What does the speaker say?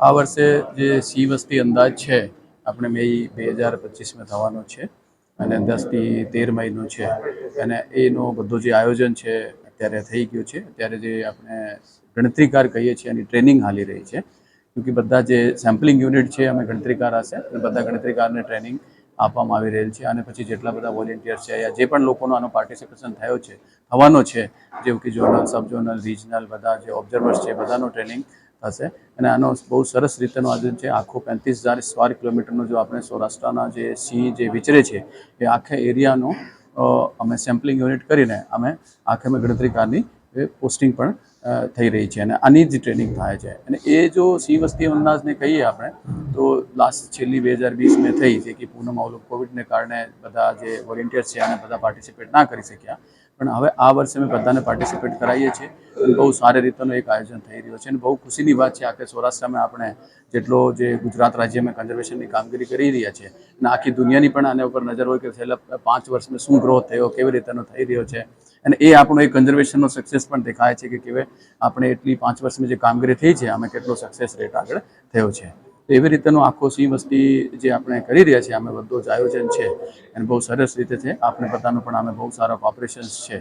આ વર્ષે જે સી વસ્તી અંદાજ છે, આપણે મે બે હજાર પચીસમાં થવાનો છે અને દસથી તેર મહિનો છે. અને એનો બધું જે આયોજન છે, અત્યારે થઈ ગયું છે. અત્યારે જે આપણે ગણતરીકાર કહીએ છીએ, એની ટ્રેનિંગ હાલી રહી છે. કેમકે બધા જે સેમ્પલિંગ યુનિટ છે અમે ગણતરીકાર હશે અને બધા ગણતરીકારને ટ્રેનિંગ આપવામાં આવી રહેલ છે. અને પછી જેટલા બધા વોલેન્ટિયર્સ છે, યા જે પણ લોકોનો આનો પાર્ટિસિપેશન થયો છે, થવાનો છે, જેવું કે જોનલ સબ જોનલ રિજનલ, બધા જે ઓબ્ઝર્વર્સ છે, બધાનો ટ્રેનિંગ થશે. અને આનો બહુ સરસ રીતેનો આજે જે આખો પેંત્રીસ હજાર સ્વાર કિલોમીટરનો જો આપણે સૌરાષ્ટ્રના જે સિંહ જે વિચરે છે, એ આખા એરિયાનો અમે સેમ્પલિંગ યુનિટ કરીને અમે આખે અમે ગણતરીકારની પોસ્ટિંગ પણ થઈ રહી છે. અને આની જ ટ્રેનિંગ થાય છે. અને એ જો સિંહ વસ્તી અંદાજને કહીએ આપણે, તો લાસ્ટ છેલ્લી બે હજાર વીસમાં થઈ જે કે પૂનમમાં ઓલું કોવિડને કારણે બધા જે વોલેન્ટિયર્સ છે અને બધા પાર્ટિસિપેટ ના કરી શક્યા. પણ હવે આ વર્ષે અમે બધાને પાર્ટિસિપેટ કરાવીએ છીએ. બહુ સારી રીતનું એક આયોજન થઈ રહ્યું છે અને બહુ ખુશીની વાત છે આખે સૌરાષ્ટ્રમાં આપણે જેટલો જે ગુજરાત રાજ્યમાં કન્ઝર્વેશનની કામગીરી કરી રહ્યા છે અને આખી દુનિયાની પણ આના ઉપર નજર હોય કે છેલ્લા પાંચ વર્ષમાં શું ગ્રોથ થયો, કેવી રીતેનો થઈ રહ્યો છે અને એ આપણો એક કન્ઝર્વેશનનો સક્સેસ પણ દેખાય છે કે કેવી આપણે એટલી પાંચ વર્ષની જે કામગીરી થઈ છે, આમાં કેટલો સક્સેસ રેટ આગળ થયો છે. એવી રીતેનો આખો સિંહ વસ્તી જે આપણે કરી રહ્યા છીએ અમે બધું જ આયોજન છે અને બહુ સરસ રીતે છે. આપણે બધાનું પણ અમે બહુ સારા કોપરેશન્સ છે?